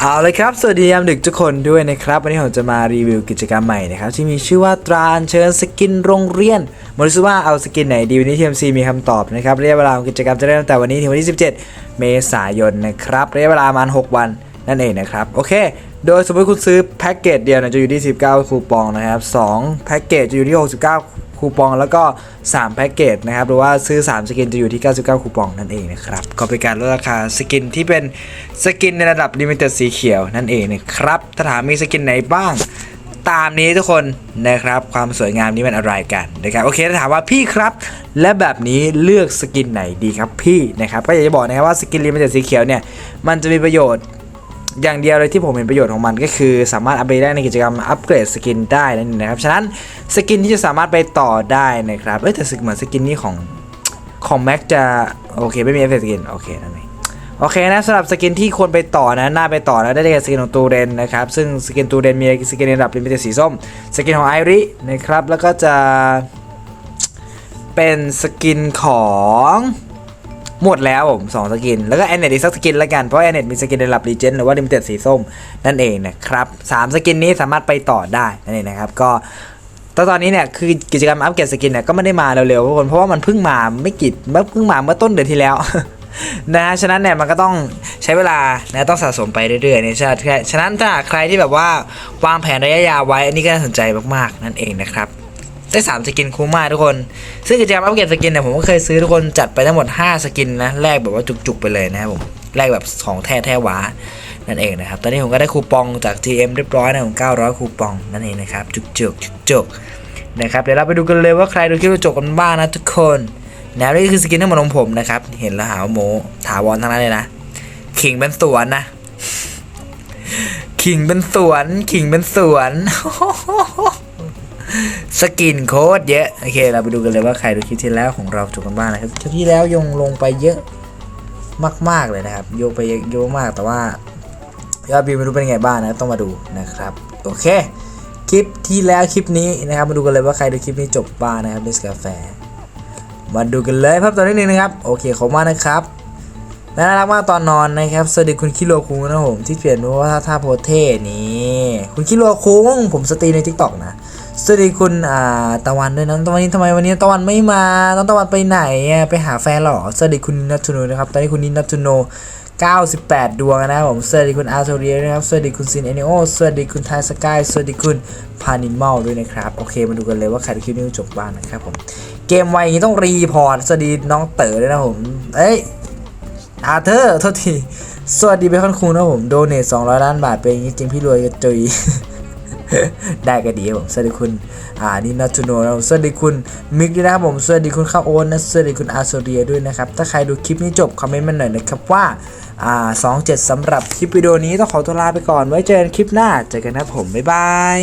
เอาเลยครับ สวัสดียามดึกทุกคนด้วยนะครับ วันนี้ผมจะมารีวิวกิจกรรมใหม่นะครับ ที่มีชื่อว่าตราเชิญสกินโรงเรียนมาดูซิว่าเอาสกินไหนดี วันนี้ TMC มีคำตอบนะครับระยะเวลาของกิจกรรมจะเริ่มตั้งแต่วันนี้ถึงวันที่ 17 เมษายนนะครับระยะเวลาประมาณ 6 วันนั่นเองนะครับโอเค โดยสมมติคุณซื้อแพ็กเกจเดียวนี่ยจะอยู่ที่ 19 คูปองนะครับ2แพ็กเกจจะอยู่ที่ 69 คูปองแล้วก็ 3 แพ็กเกจนะครับหรือว่าซื้อ 3 สกินจะอยู่ที่ 99 คูปองนั่นเองนะครับก็เป็นการลดราคาสกินที่เป็นสกินในระดับลิมิเต็ดสีเขียวนั่นเองนะครับถ้าถามมีสกินไหนบ้างตามนี้ทุกคนนะครับความสวยงามนี้มันอะไรกันนะครับโอเคถ้าถามว่าพี่ครับ และแบบนี้เลือกสกินไหนดีครับพี่นะครับก็อยากจะบอกนะครับว่าสกินลิมิเต็ดสีเขียวเนี่ยมันจะมีประโยชน์ อย่างเดียวเลยที่ผมเห็นประโยชน์ของมันก็คือสามารถอัปเดตได้ในกิจกรรมอัปเกรดสกินได้นั่นเองนะครับ ฉะนั้นสกินที่จะสามารถไปต่อได้นะครับเอ้แต่สึกเหมือนสกินนี้ของของแม็กจะโอเคไม่มีเอฟเฟกต์สกินโอเคนั่นเองโอเคนะสำหรับสกินที่ควรไปต่อนะน่าไปต่อนะได้แก่สกินของตูเรนนะครับซึ่งสกินตูเรนมีสกินในระดับลิมิเต็ดสีส้ม สกินของไอรินะครับแล้วก็จะเป็นสกินของ หมดแล้วผมสองสกิน แล้วก็แอนเนตอีกสักสกินละกัน เพราะแอนเนตมีสกินในระดับรีเจนหรือว่าลิมิเต็ดสีส้มนั่นเองนะครับสามสกินนี้สามารถไปต่อได้นั่นเองนะครับก็ตอนตอนนี้เนี่ยคือกิจกรรมอัปเกรดสกินเนี่ยก็ไม่ได้มาเร็วๆทุกคนเพราะว่ามันเพิ่งมาไม่กี่เมื่อเพิ่งมาเมื่อต้นเดือนที่แล้วนะฮะฉะนั้นเนี่ยมันก็ต้องใช้เวลานะต้องสะสมไปเรื่อยๆเนี่ยฉะนั้นฉะนั้นถ้าใครที่แบบว่าวางแผนระยะยาวไว้อันนี้ก็น่าสนใจมากๆนั่นเองนะครับ ได้3สกินคุ้มมากทุกคน ซึ่งกิจกรรมอัปเกรดสกินเนี่ยผมก็เคยซื้อทุกคนจัดไปทั้งหมด 5 สกินนะแลกแบบว่าจุกๆไปเลยนะครับผมแลกแบบของแท้แท้หวานั่นเองนะครับ ตอนนี้ผมก็ได้คูปองจาก GM เรียบร้อยนะผม900 คูปองนั่นเองนะครับ จุกๆจุกนะครับ เดี๋ยวเราไปดูกันเลยว่าใครดูคลิปจบกันบ้างนะทุกคนนะนี่คือสกินทั้งหมดของผมนะครับ เห็นแล้วหาว่าโมถาวรทั้งนั้นเลยนะ ขิงเป็นสวนนะ ขิงเป็นสวน ขิงเป็นสวน สกินโค้ดเยอะ โอเค เราไปดูกันเลยว่าใครดูคลิปที่แล้วของเราจบกันบ้างนะครับคลิปที่แล้วยงลงไปเยอะมาก ๆ เลยนะครับ โยงไปเยอะมากแต่ว่ายอดวิวไม่รู้เป็นไงบ้างนะต้องมาดูนะครับ โอเค คลิปที่แล้วคลิปนี้นะครับ มาดูกันเลยว่าใครดูคลิปนี้จบบ้างนะครับดิสกาแฟมาดูกันเลยครับตอนนี้นึงนะครับ โอเคขอบมากนะครับน่ารักมากตอนนอนนะครับ สวัสดีคุณคิโลคุงนะผมที่เปลี่ยนว่าท่าท่าโพเท่นี่คุณคิโลคุงผมสตรีในทิกตอกนะ สวัสดีคุณอ่าตะวันด้วยนะตะวันนี้ทำไมวันนี้ตะวันไม่มาน้องตะวันไปไหนอะไปหาแฟนหรอสวัสดีคุณนัทโนนะครับตอนนี้คุณนินัทโน98 ดวงนะครับผมสวัสดีคุณอาร์โทเรียนะครับสวัสดีคุณซินเอเนโอสวัสดีคุณไทสกายสวัสดีคุณพานิมอลด้วยนะครับโอเคมาดูกันเลยว่าใครดูคลิปนี้จบบ้างนะครับผมเกมวอย่างนี้ต้องรีพอร์ตสวัสดีน้องเต๋อด้วยนะผมเอ้ยอาเธอร์โทษทีสวัสดีเบคอนคูนะผมโดเนท200 ล้านบาทเป็นอย่างนี้จริงพี่รวยกระจุย ได้ก็ดีครับผม สวัสดีคุณ อ่า นี่นัทูโนเราสวัสดีคุณมิกด้วยนะครับผม สวัสดีคุณข้าวโอนนะ สวัสดีคุณอาโซเรียด้วยนะครับ ถ้าใครดูคลิปนี้จบคอมเมนต์มาหน่อยนะครับว่า อ่า27สำหรับคลิปวิดีโอนี้ต้องขอตัวลาไปก่อน ไว้เจอกันคลิปหน้า เจอกันนะผม บ๊ายบาย